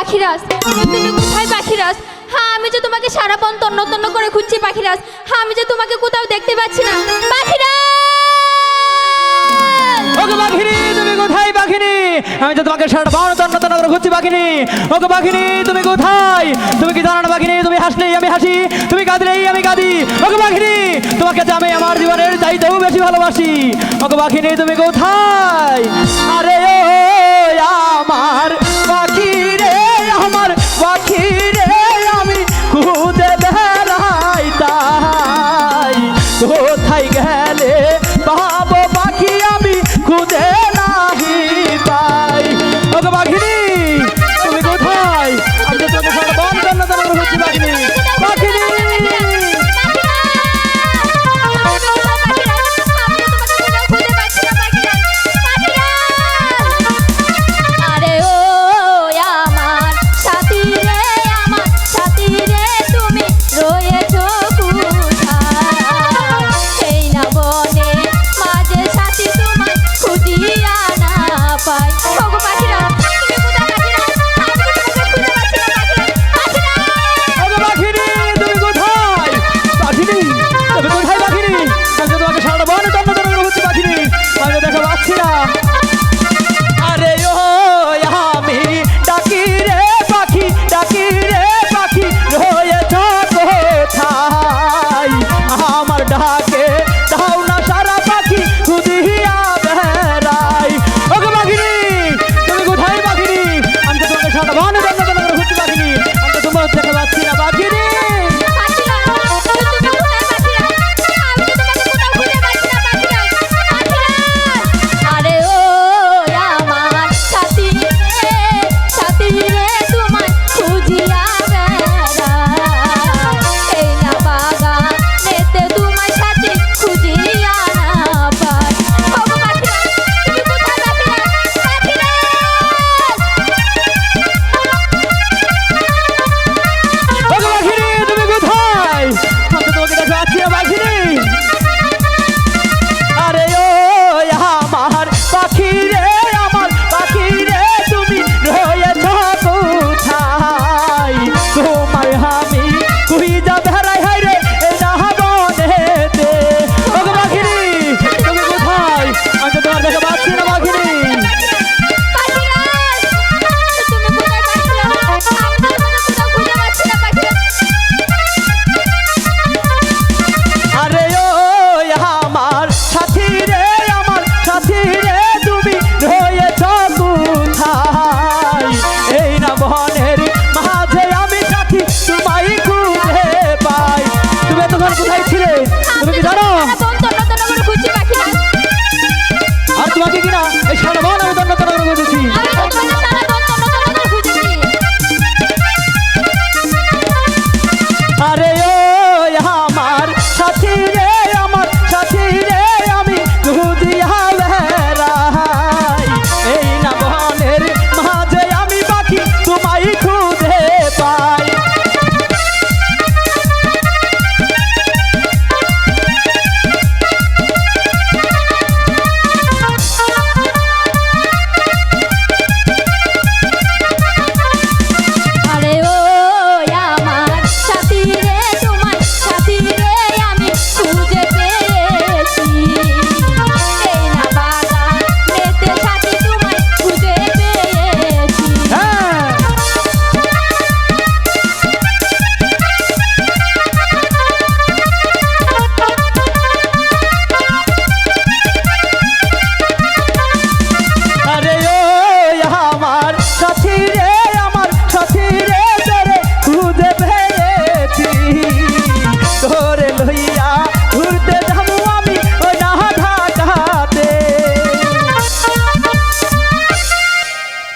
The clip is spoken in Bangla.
পাখিরাজ। তুমি কোথায় পাখিরাজ। হ্যাঁ আমি যে তোমাকে সারা বন তন্ন তন্ন করে খুঁজছি পাখিরাজ। হ্যাঁ আমি যে তোমাকে কোথাও দেখতে পাচ্ছি না। পাখিরাজ! ওগো বাঘিনী তুমি কোথায় বাঘিনী আমি তো তোমাকে সারা বাউন তন্ন তন্ন করে খুঁজছি পাখিনি। ওকে পাখিনি, তুমি কোথায়? তুমি কি জানো না বাঘিনী তুমি হাসলেই আমি হাসি, তুমি কাঁদলেই আমি কাঁদি। ওকে পাখিনি, তোমাকে আমি আমার জীবনের চাইতেও বেশি ভালোবাসি। ওকে পাখিনি, তুমি কোথায়? আরে ও আমার